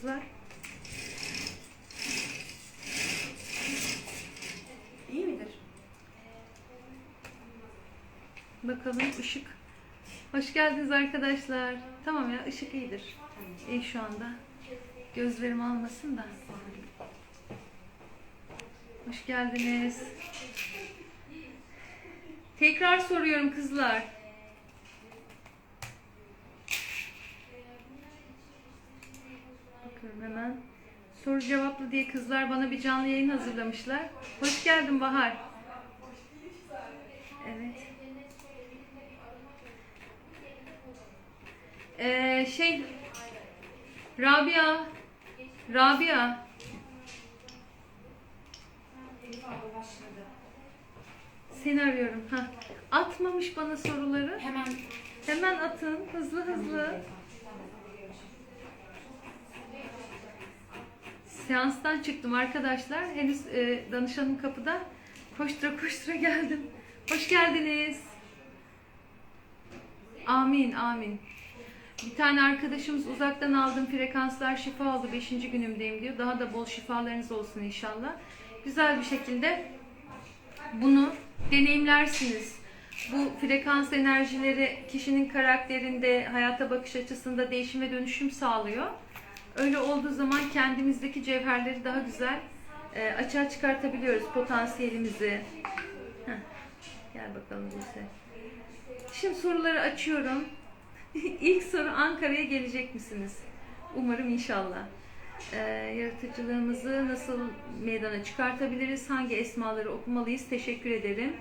kızlar. İyi midir? Bakalım ışık. Hoş geldiniz arkadaşlar. Tamam ya ışık iyidir. İyi şu anda. Gözlerim almasın da. Hoş geldiniz. Tekrar soruyorum kızlar. Bakıyorum hemen. Soru cevaplı diye kızlar bana bir canlı yayın hazırlamışlar. Hoş geldin Bahar. Evet. Ee, şey Rabia Rabia seni arıyorum. Ha. Atmamış bana soruları. Hemen Hemen atın. Hızlı hızlı. Seanstan çıktım arkadaşlar. Henüz e, danışanım kapıda. Koştura koştura geldim. Hoş geldiniz. Amin amin. Bir tane arkadaşımız uzaktan aldığım frekanslar şifa oldu. Beşinci günümdeyim diyor. Daha da bol şifalarınız olsun inşallah. Güzel bir şekilde bunu deneyimlersiniz. Bu frekans enerjileri kişinin karakterinde, hayata bakış açısında değişim ve dönüşüm sağlıyor. Öyle olduğu zaman kendimizdeki cevherleri daha güzel e, açığa çıkartabiliyoruz potansiyelimizi. Heh, gel bakalım Buse. Şimdi soruları açıyorum. İlk soru Ankara'ya gelecek misiniz? Umarım inşallah. Ee, yaratıcılığımızı nasıl meydana çıkartabiliriz? Hangi esmaları okumalıyız? Teşekkür ederim.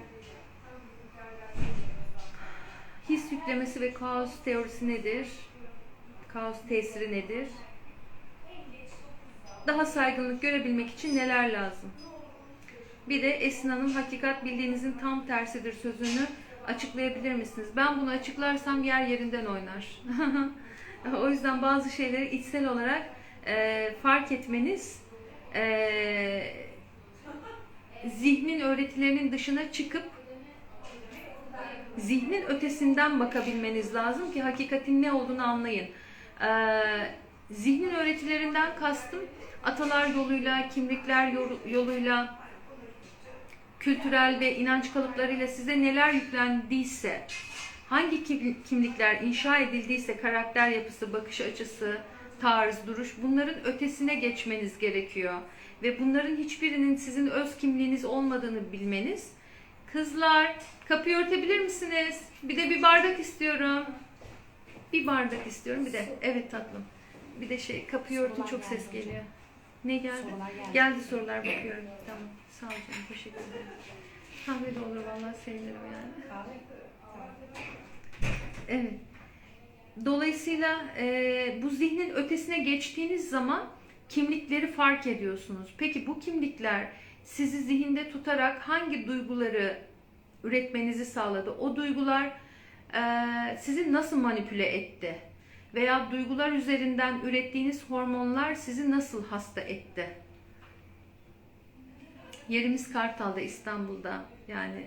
His yüklemesi ve kaos teorisi nedir? Kaos tesiri nedir? Daha saygınlık görebilmek için neler lazım? Bir de Esin Hanım hakikat bildiğinizin tam tersidir sözünü açıklayabilir misiniz? Ben bunu açıklarsam yer yerinden oynar. o yüzden bazı şeyleri içsel olarak e, fark etmeniz e, zihnin öğretilerinin dışına çıkıp zihnin ötesinden bakabilmeniz lazım ki hakikatin ne olduğunu anlayın. Ee, zihnin öğretilerinden kastım atalar yoluyla, kimlikler yol- yoluyla, kültürel ve inanç kalıplarıyla size neler yüklendiyse, hangi kim- kimlikler inşa edildiyse, karakter yapısı, bakış açısı, tarz, duruş bunların ötesine geçmeniz gerekiyor. Ve bunların hiçbirinin sizin öz kimliğiniz olmadığını bilmeniz. Kızlar, kapıyı örtebilir misiniz? Bir de bir bardak istiyorum. Bir bardak istiyorum bir de. Evet tatlım. Bir de şey kapıyı örtün çok ses geliyor. Ne geldi? Sorular geldi. Geldi sorular bakıyorum. Tamam. Sağ ol canım. Teşekkür ederim. Kahve de olur vallahi sevinirim yani. Evet. Dolayısıyla e, bu zihnin ötesine geçtiğiniz zaman kimlikleri fark ediyorsunuz. Peki bu kimlikler sizi zihinde tutarak hangi duyguları üretmenizi sağladı? O duygular e, sizi nasıl manipüle etti? Veya duygular üzerinden ürettiğiniz hormonlar sizi nasıl hasta etti? Yerimiz Kartal'da, İstanbul'da. Yani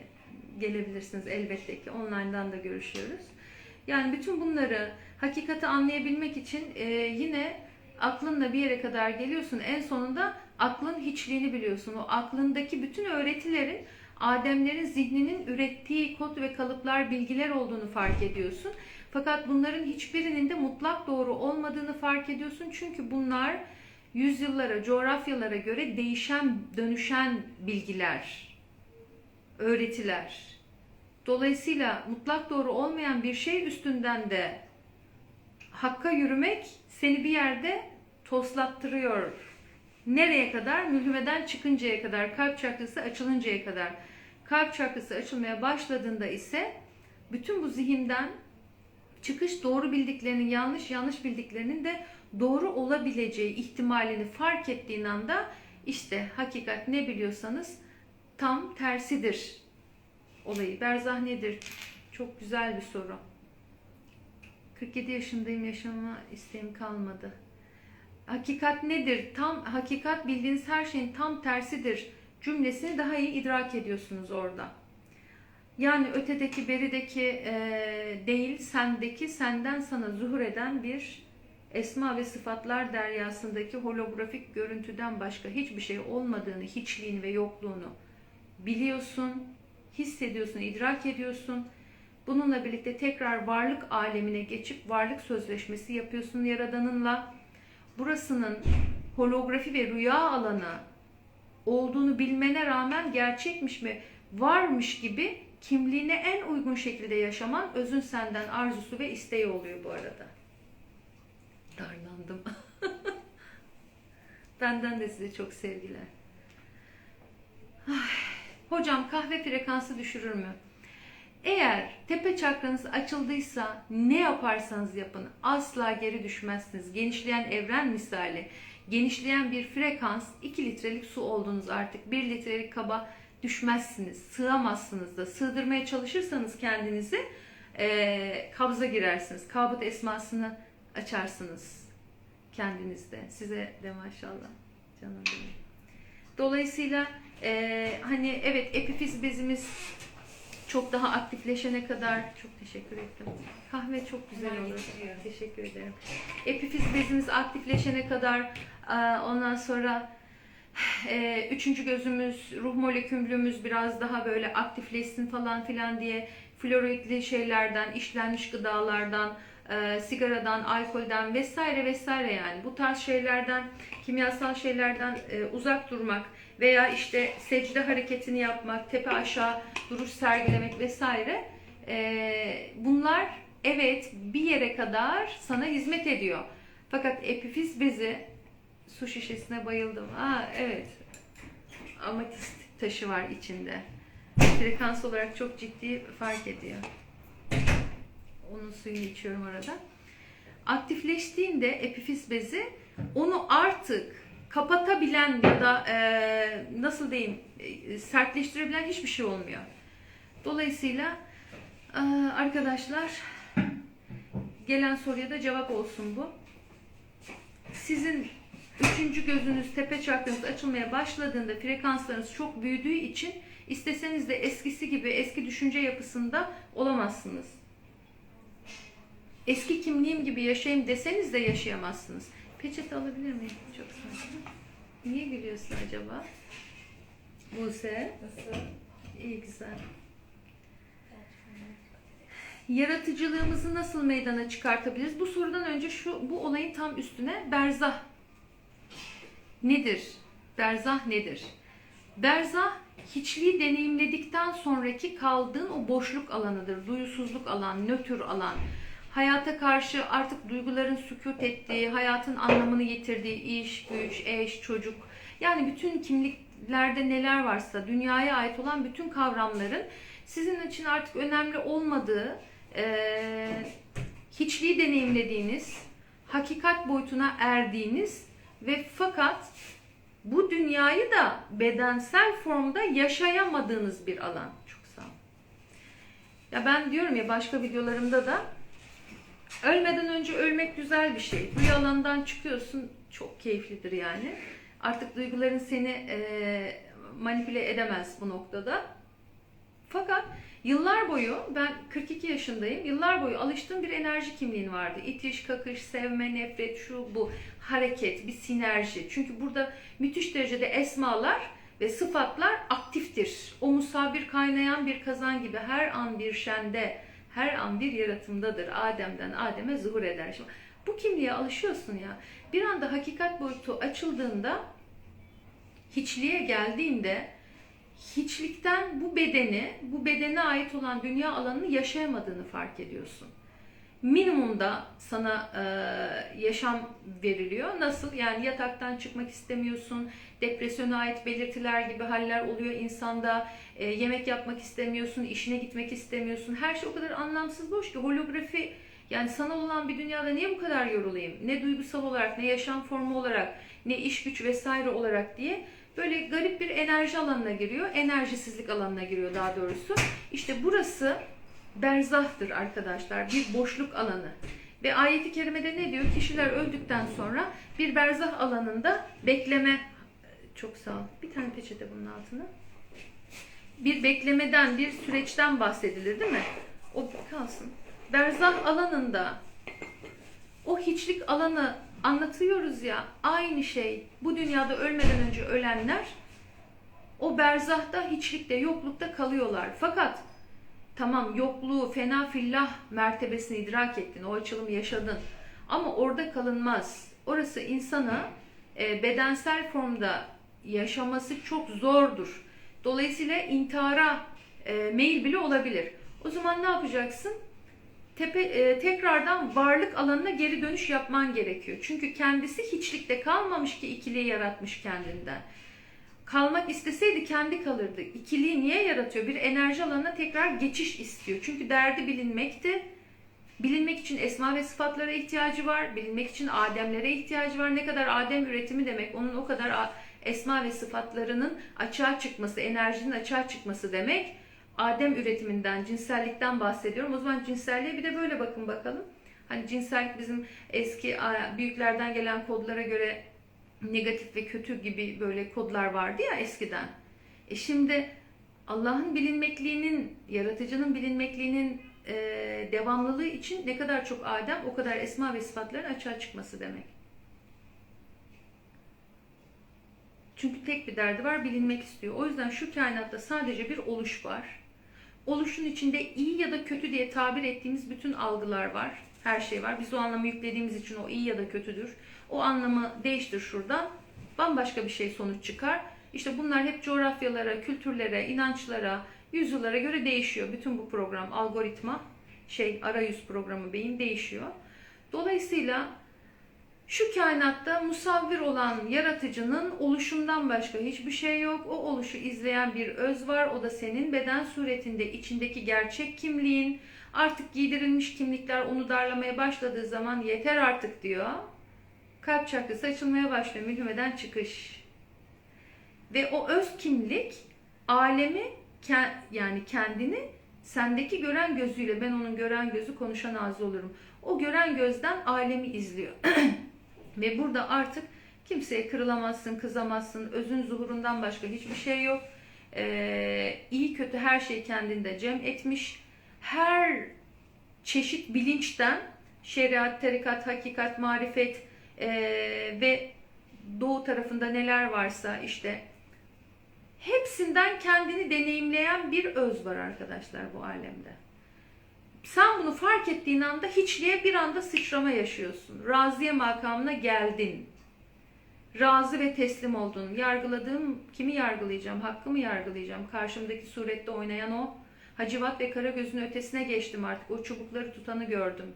gelebilirsiniz elbette ki. Online'dan da görüşüyoruz. Yani bütün bunları hakikati anlayabilmek için e, yine aklınla bir yere kadar geliyorsun. En sonunda aklın hiçliğini biliyorsun. O aklındaki bütün öğretilerin Ademlerin zihninin ürettiği kod ve kalıplar, bilgiler olduğunu fark ediyorsun. Fakat bunların hiçbirinin de mutlak doğru olmadığını fark ediyorsun. Çünkü bunlar yüzyıllara, coğrafyalara göre değişen, dönüşen bilgiler, öğretiler. Dolayısıyla mutlak doğru olmayan bir şey üstünden de hakka yürümek seni bir yerde toslattırıyor. Nereye kadar? Mülhümeden çıkıncaya kadar, kalp çakrası açılıncaya kadar. Kalp çakrası açılmaya başladığında ise bütün bu zihinden çıkış doğru bildiklerinin yanlış, yanlış bildiklerinin de doğru olabileceği ihtimalini fark ettiğin anda işte hakikat ne biliyorsanız tam tersidir olayı. Berzah nedir? Çok güzel bir soru. 47 yaşındayım yaşama isteğim kalmadı. Hakikat nedir? Tam hakikat bildiğiniz her şeyin tam tersidir cümlesini daha iyi idrak ediyorsunuz orada. Yani ötedeki, berideki e, değil, sendeki, senden sana zuhur eden bir esma ve sıfatlar deryasındaki holografik görüntüden başka hiçbir şey olmadığını, hiçliğini ve yokluğunu biliyorsun, hissediyorsun, idrak ediyorsun. Bununla birlikte tekrar varlık alemine geçip varlık sözleşmesi yapıyorsun Yaradan'ınla. Burasının holografi ve rüya alanı olduğunu bilmene rağmen gerçekmiş mi, varmış gibi kimliğine en uygun şekilde yaşaman özün senden arzusu ve isteği oluyor bu arada. Darlandım. Benden de size çok sevgiler. Ay, hocam kahve frekansı düşürür mü? Eğer tepe çakranız açıldıysa ne yaparsanız yapın asla geri düşmezsiniz. Genişleyen evren misali, genişleyen bir frekans 2 litrelik su oldunuz artık 1 litrelik kaba düşmezsiniz, sığamazsınız da. Sığdırmaya çalışırsanız kendinizi eee kabza girersiniz. Kabut esmasını açarsınız kendinizde. Size de maşallah canım benim. Dolayısıyla eee, hani evet epifiz bezimiz çok daha aktifleşene kadar çok teşekkür ettim. Kahve çok güzel olur. Teşekkür ederim. Epifiz bezimiz aktifleşene kadar e, ondan sonra e, üçüncü gözümüz, ruh molekülümüz biraz daha böyle aktifleşsin falan filan diye floroidli şeylerden, işlenmiş gıdalardan, e, sigaradan, alkolden vesaire vesaire yani bu tarz şeylerden, kimyasal şeylerden e, uzak durmak veya işte secde hareketini yapmak, tepe aşağı duruş sergilemek vesaire e, bunlar evet bir yere kadar sana hizmet ediyor. Fakat epifiz bezi su şişesine bayıldım. Aa evet. Amatist taşı var içinde. Frekans olarak çok ciddi fark ediyor. Onun suyunu içiyorum arada. Aktifleştiğinde epifiz bezi onu artık kapatabilen ya da e, nasıl diyeyim e, sertleştirebilen hiçbir şey olmuyor. Dolayısıyla e, arkadaşlar gelen soruya da cevap olsun bu. Sizin üçüncü gözünüz, tepe çakranız açılmaya başladığında frekanslarınız çok büyüdüğü için isteseniz de eskisi gibi eski düşünce yapısında olamazsınız. Eski kimliğim gibi yaşayayım deseniz de yaşayamazsınız. Peçete alabilir miyim? Çok sağ olun. Niye gülüyorsun acaba? Buse. Nasıl? İyi güzel. Yaratıcılığımızı nasıl meydana çıkartabiliriz? Bu sorudan önce şu bu olayın tam üstüne berzah nedir? Berzah nedir? Berzah hiçliği deneyimledikten sonraki kaldığın o boşluk alanıdır. Duyusuzluk alan, nötr alan. Hayata karşı artık duyguların sükut ettiği, hayatın anlamını yitirdiği iş, güç, eş, çocuk. Yani bütün kimliklerde neler varsa dünyaya ait olan bütün kavramların sizin için artık önemli olmadığı, eee, hiçliği deneyimlediğiniz, hakikat boyutuna erdiğiniz ve fakat bu dünyayı da bedensel formda yaşayamadığınız bir alan. Çok sağ olun. Ya ben diyorum ya başka videolarımda da ölmeden önce ölmek güzel bir şey. Duyu alanından çıkıyorsun çok keyiflidir yani. Artık duyguların seni eee, manipüle edemez bu noktada. Fakat yıllar boyu ben 42 yaşındayım. Yıllar boyu alıştığım bir enerji kimliğin vardı. İtiş, kakış, sevme, nefret, şu bu hareket, bir sinerji. Çünkü burada müthiş derecede esmalar ve sıfatlar aktiftir. O musabir kaynayan bir kazan gibi her an bir şende, her an bir yaratımdadır. Adem'den Adem'e zuhur eder. Şimdi bu kimliğe alışıyorsun ya. Bir anda hakikat boyutu açıldığında, hiçliğe geldiğinde hiçlikten bu bedeni, bu bedene ait olan dünya alanını yaşayamadığını fark ediyorsun. Minimumda sana e, yaşam veriliyor. Nasıl? Yani yataktan çıkmak istemiyorsun, depresyona ait belirtiler gibi haller oluyor insanda. E, yemek yapmak istemiyorsun, işine gitmek istemiyorsun. Her şey o kadar anlamsız boş ki holografi yani sanal olan bir dünyada niye bu kadar yorulayım? Ne duygusal olarak, ne yaşam formu olarak, ne iş güç vesaire olarak diye böyle garip bir enerji alanına giriyor. Enerjisizlik alanına giriyor daha doğrusu. İşte burası berzahtır arkadaşlar. Bir boşluk alanı. Ve ayeti kerimede ne diyor? Kişiler öldükten sonra bir berzah alanında bekleme Çok sağ ol. Bir tane peçete bunun altına. Bir beklemeden, bir süreçten bahsedilir değil mi? O kalsın. Berzah alanında o hiçlik alanı anlatıyoruz ya aynı şey. Bu dünyada ölmeden önce ölenler o berzahta hiçlikte, yoklukta kalıyorlar. Fakat tamam yokluğu fena fillah mertebesini idrak ettin, o açılımı yaşadın. Ama orada kalınmaz. Orası insana e, bedensel formda yaşaması çok zordur. Dolayısıyla intihara e, meyil bile olabilir. O zaman ne yapacaksın? Tepe, e, tekrardan varlık alanına geri dönüş yapman gerekiyor. Çünkü kendisi hiçlikte kalmamış ki ikiliği yaratmış kendinden. Kalmak isteseydi kendi kalırdı. İkiliği niye yaratıyor? Bir enerji alanına tekrar geçiş istiyor. Çünkü derdi bilinmekti. Bilinmek için esma ve sıfatlara ihtiyacı var. Bilinmek için ademlere ihtiyacı var. Ne kadar adem üretimi demek, onun o kadar esma ve sıfatlarının açığa çıkması, enerjinin açığa çıkması demek. Adem üretiminden, cinsellikten bahsediyorum. O zaman cinselliğe bir de böyle bakın bakalım. Hani cinsellik bizim eski büyüklerden gelen kodlara göre negatif ve kötü gibi böyle kodlar vardı ya eskiden. E şimdi Allah'ın bilinmekliğinin, yaratıcının bilinmekliğinin e, devamlılığı için ne kadar çok Adem o kadar esma ve sıfatların açığa çıkması demek. Çünkü tek bir derdi var, bilinmek istiyor. O yüzden şu kainatta sadece bir oluş var. Oluşun içinde iyi ya da kötü diye tabir ettiğimiz bütün algılar var. Her şey var. Biz o anlamı yüklediğimiz için o iyi ya da kötüdür. O anlamı değiştir şuradan. Bambaşka bir şey sonuç çıkar. İşte bunlar hep coğrafyalara, kültürlere, inançlara, yüzyıllara göre değişiyor. Bütün bu program, algoritma, şey arayüz programı beyin değişiyor. Dolayısıyla şu kainatta musavvir olan yaratıcının oluşundan başka hiçbir şey yok. O oluşu izleyen bir öz var. O da senin beden suretinde içindeki gerçek kimliğin. Artık giydirilmiş kimlikler onu darlamaya başladığı zaman yeter artık diyor. Kalp çakrası açılmaya başlıyor. Mülhümeden çıkış. Ve o öz kimlik alemi yani kendini sendeki gören gözüyle ben onun gören gözü konuşan ağzı olurum. O gören gözden alemi izliyor. Ve burada artık kimseye kırılamazsın, kızamazsın. Özün zuhurundan başka hiçbir şey yok. Ee, iyi kötü her şey kendinde cem etmiş. Her çeşit bilinçten şeriat, tarikat, hakikat, marifet ee, ve doğu tarafında neler varsa işte hepsinden kendini deneyimleyen bir öz var arkadaşlar bu alemde. Sen bunu fark ettiğin anda hiçliğe bir anda sıçrama yaşıyorsun. Raziye makamına geldin. Razı ve teslim oldun. Yargıladığım kimi yargılayacağım? Hakkımı yargılayacağım. Karşımdaki surette oynayan o. Hacivat ve Karagöz'ün ötesine geçtim artık. O çubukları tutanı gördüm.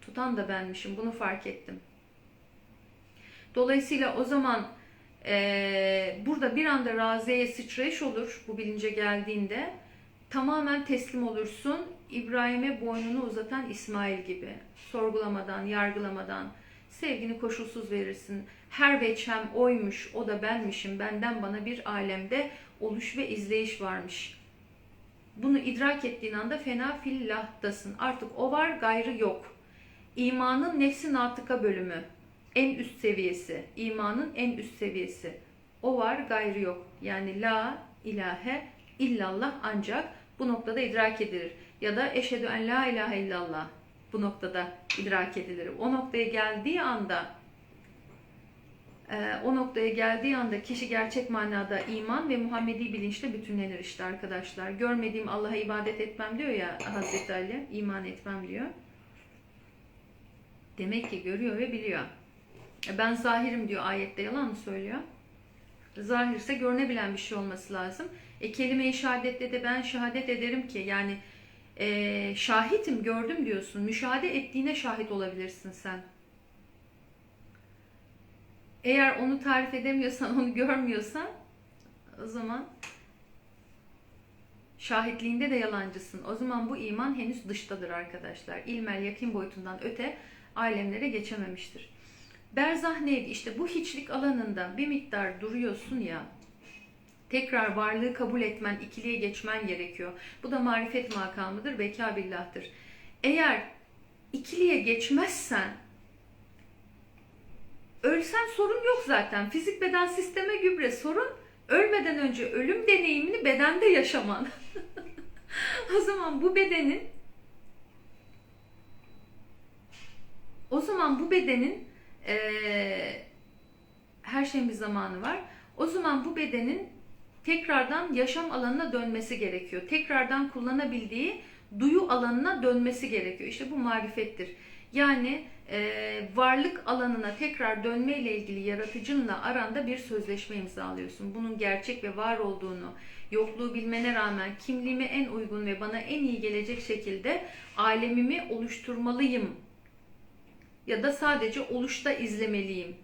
Tutan da benmişim. Bunu fark ettim. Dolayısıyla o zaman eee, burada bir anda raziyeye sıçrayış olur bu bilince geldiğinde. Tamamen teslim olursun. İbrahim'e boynunu uzatan İsmail gibi. Sorgulamadan, yargılamadan sevgini koşulsuz verirsin. Her veçhem oymuş, o da benmişim. Benden bana bir alemde oluş ve izleyiş varmış. Bunu idrak ettiğin anda fena fillahtasın. Artık o var, gayrı yok. İmanın nefsi natıka bölümü. En üst seviyesi. İmanın en üst seviyesi. O var, gayrı yok. Yani la ilahe illallah ancak bu noktada idrak edilir. Ya da eşhedü en la ilahe illallah bu noktada idrak edilir. O noktaya geldiği anda e, o noktaya geldiği anda kişi gerçek manada iman ve Muhammedi bilinçle bütünlenir işte arkadaşlar. Görmediğim Allah'a ibadet etmem diyor ya Hazreti Ali, iman etmem diyor. Demek ki görüyor ve biliyor. E, Ben zahirim diyor ayette yalan mı söylüyor? Zahirse görünebilen bir şey olması lazım. E, kelime-i şehadette de ben şehadet ederim ki yani e, şahitim gördüm diyorsun. Müşahede ettiğine şahit olabilirsin sen. Eğer onu tarif edemiyorsan, onu görmüyorsan o zaman şahitliğinde de yalancısın. O zaman bu iman henüz dıştadır arkadaşlar. İlmel yakin boyutundan öte alemlere geçememiştir. Berzah neydi? İşte bu hiçlik alanında bir miktar duruyorsun ya. Tekrar varlığı kabul etmen, ikiliye geçmen gerekiyor. Bu da marifet makamıdır, beka billah'tır. Eğer ikiliye geçmezsen ölsen sorun yok zaten. Fizik beden sisteme gübre sorun ölmeden önce ölüm deneyimini bedende yaşaman. o zaman bu bedenin o zaman bu bedenin eee, her şeyin bir zamanı var. O zaman bu bedenin tekrardan yaşam alanına dönmesi gerekiyor. Tekrardan kullanabildiği duyu alanına dönmesi gerekiyor. İşte bu marifettir. Yani eee, varlık alanına tekrar dönme ile ilgili yaratıcınla aranda bir sözleşme imzalıyorsun. Bunun gerçek ve var olduğunu, yokluğu bilmene rağmen kimliğime en uygun ve bana en iyi gelecek şekilde alemimi oluşturmalıyım ya da sadece oluşta izlemeliyim.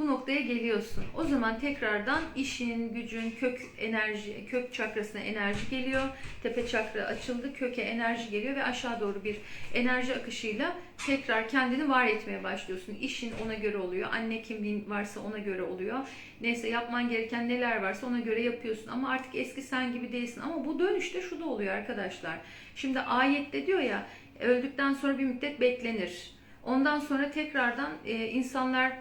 Bu noktaya geliyorsun. O zaman tekrardan işin, gücün, kök enerji, kök çakrasına enerji geliyor. Tepe çakra açıldı, köke enerji geliyor ve aşağı doğru bir enerji akışıyla tekrar kendini var etmeye başlıyorsun. İşin ona göre oluyor. Anne kimliğin varsa ona göre oluyor. Neyse yapman gereken neler varsa ona göre yapıyorsun. Ama artık eski sen gibi değilsin. Ama bu dönüşte şu da oluyor arkadaşlar. Şimdi ayette diyor ya öldükten sonra bir müddet beklenir. Ondan sonra tekrardan e, insanlar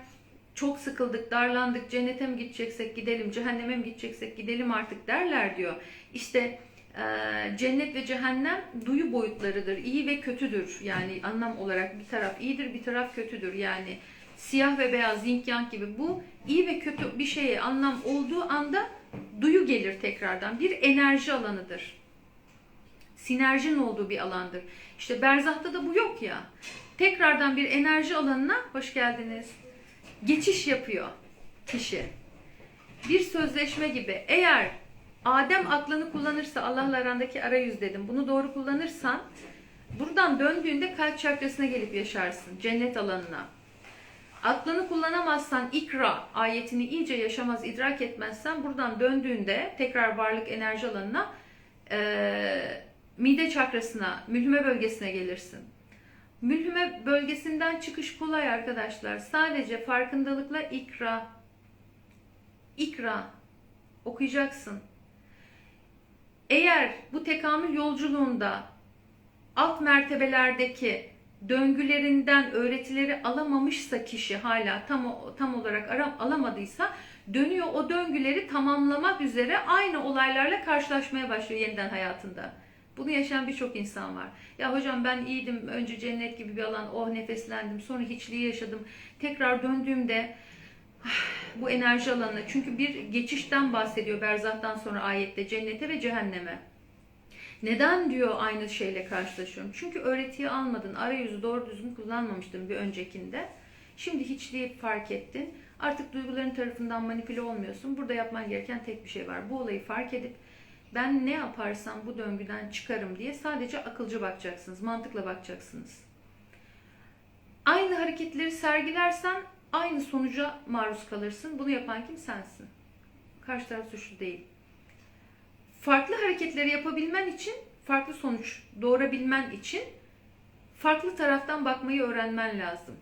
çok sıkıldık, darlandık, cennete mi gideceksek gidelim, cehenneme mi gideceksek gidelim artık derler diyor. İşte e, cennet ve cehennem duyu boyutlarıdır. İyi ve kötüdür. Yani anlam olarak bir taraf iyidir, bir taraf kötüdür. Yani siyah ve beyaz, yin yang gibi bu iyi ve kötü bir şeye anlam olduğu anda duyu gelir tekrardan. Bir enerji alanıdır. Sinerjinin olduğu bir alandır. İşte berzahta da bu yok ya. Tekrardan bir enerji alanına hoş geldiniz geçiş yapıyor kişi. Bir sözleşme gibi. Eğer Adem aklını kullanırsa Allah'la arandaki arayüz dedim. Bunu doğru kullanırsan buradan döndüğünde kalp çakrasına gelip yaşarsın. Cennet alanına. Aklını kullanamazsan ikra ayetini iyice yaşamaz, idrak etmezsen buradan döndüğünde tekrar varlık enerji alanına eee, mide çakrasına, mülhüme bölgesine gelirsin. Mülhüme bölgesinden çıkış kolay arkadaşlar. Sadece farkındalıkla ikra. İkra. Okuyacaksın. Eğer bu tekamül yolculuğunda alt mertebelerdeki döngülerinden öğretileri alamamışsa kişi hala tam tam olarak aram alamadıysa dönüyor o döngüleri tamamlamak üzere aynı olaylarla karşılaşmaya başlıyor yeniden hayatında. Bunu yaşayan birçok insan var. Ya hocam ben iyiydim, önce cennet gibi bir alan, oh nefeslendim, sonra hiçliği yaşadım. Tekrar döndüğümde bu enerji alanına, çünkü bir geçişten bahsediyor Berzah'tan sonra ayette cennete ve cehenneme. Neden diyor aynı şeyle karşılaşıyorum? Çünkü öğretiyi almadın, arayüzü doğru düzgün kullanmamıştın bir öncekinde. Şimdi hiçliği fark ettin. Artık duyguların tarafından manipüle olmuyorsun. Burada yapman gereken tek bir şey var. Bu olayı fark edip ben ne yaparsam bu döngüden çıkarım diye sadece akılcı bakacaksınız, mantıkla bakacaksınız. Aynı hareketleri sergilersen aynı sonuca maruz kalırsın. Bunu yapan kim sensin. Karşı taraf suçlu değil. Farklı hareketleri yapabilmen için, farklı sonuç doğurabilmen için farklı taraftan bakmayı öğrenmen lazım.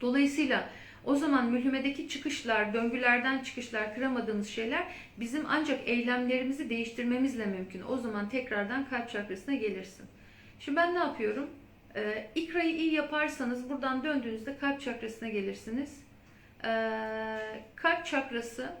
Dolayısıyla o zaman mülhümedeki çıkışlar, döngülerden çıkışlar, kıramadığımız şeyler bizim ancak eylemlerimizi değiştirmemizle mümkün. O zaman tekrardan kalp çakrasına gelirsin. Şimdi ben ne yapıyorum? Ee, ikrayı iyi yaparsanız buradan döndüğünüzde kalp çakrasına gelirsiniz. Ee, kalp çakrası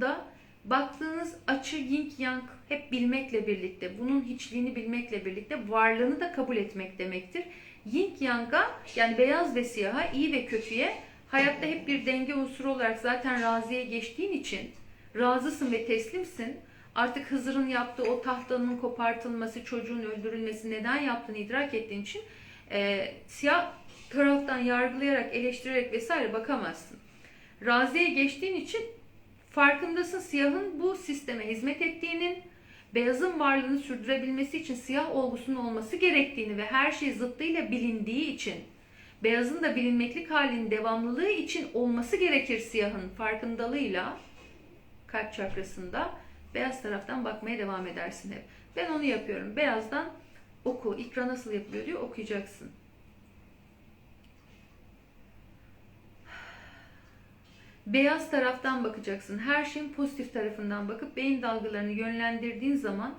da baktığınız açı yin yang hep bilmekle birlikte, bunun hiçliğini bilmekle birlikte varlığını da kabul etmek demektir. Yin yang'a yani beyaz ve siyaha, iyi ve kötüye hayatta hep bir denge unsuru olarak zaten raziye geçtiğin için razısın ve teslimsin. Artık Hızır'ın yaptığı o tahtanın kopartılması, çocuğun öldürülmesi neden yaptığını idrak ettiğin için e, siyah taraftan yargılayarak, eleştirerek vesaire bakamazsın. Raziye geçtiğin için farkındasın siyahın bu sisteme hizmet ettiğinin, beyazın varlığını sürdürebilmesi için siyah olgusunun olması gerektiğini ve her şey zıttıyla bilindiği için beyazın da bilinmeklik halinin devamlılığı için olması gerekir siyahın farkındalığıyla kalp çakrasında beyaz taraftan bakmaya devam edersin hep. Ben onu yapıyorum. Beyazdan oku. İkra nasıl yapılıyor diyor okuyacaksın. Beyaz taraftan bakacaksın. Her şeyin pozitif tarafından bakıp beyin dalgalarını yönlendirdiğin zaman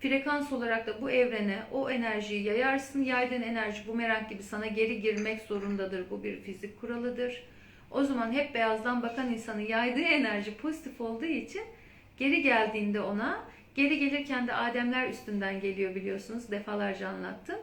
Frekans olarak da bu evrene o enerjiyi yayarsın. Yaydığın enerji bumerang gibi sana geri girmek zorundadır. Bu bir fizik kuralıdır. O zaman hep beyazdan bakan insanın yaydığı enerji pozitif olduğu için geri geldiğinde ona geri gelirken de Ademler üstünden geliyor biliyorsunuz defalarca anlattım.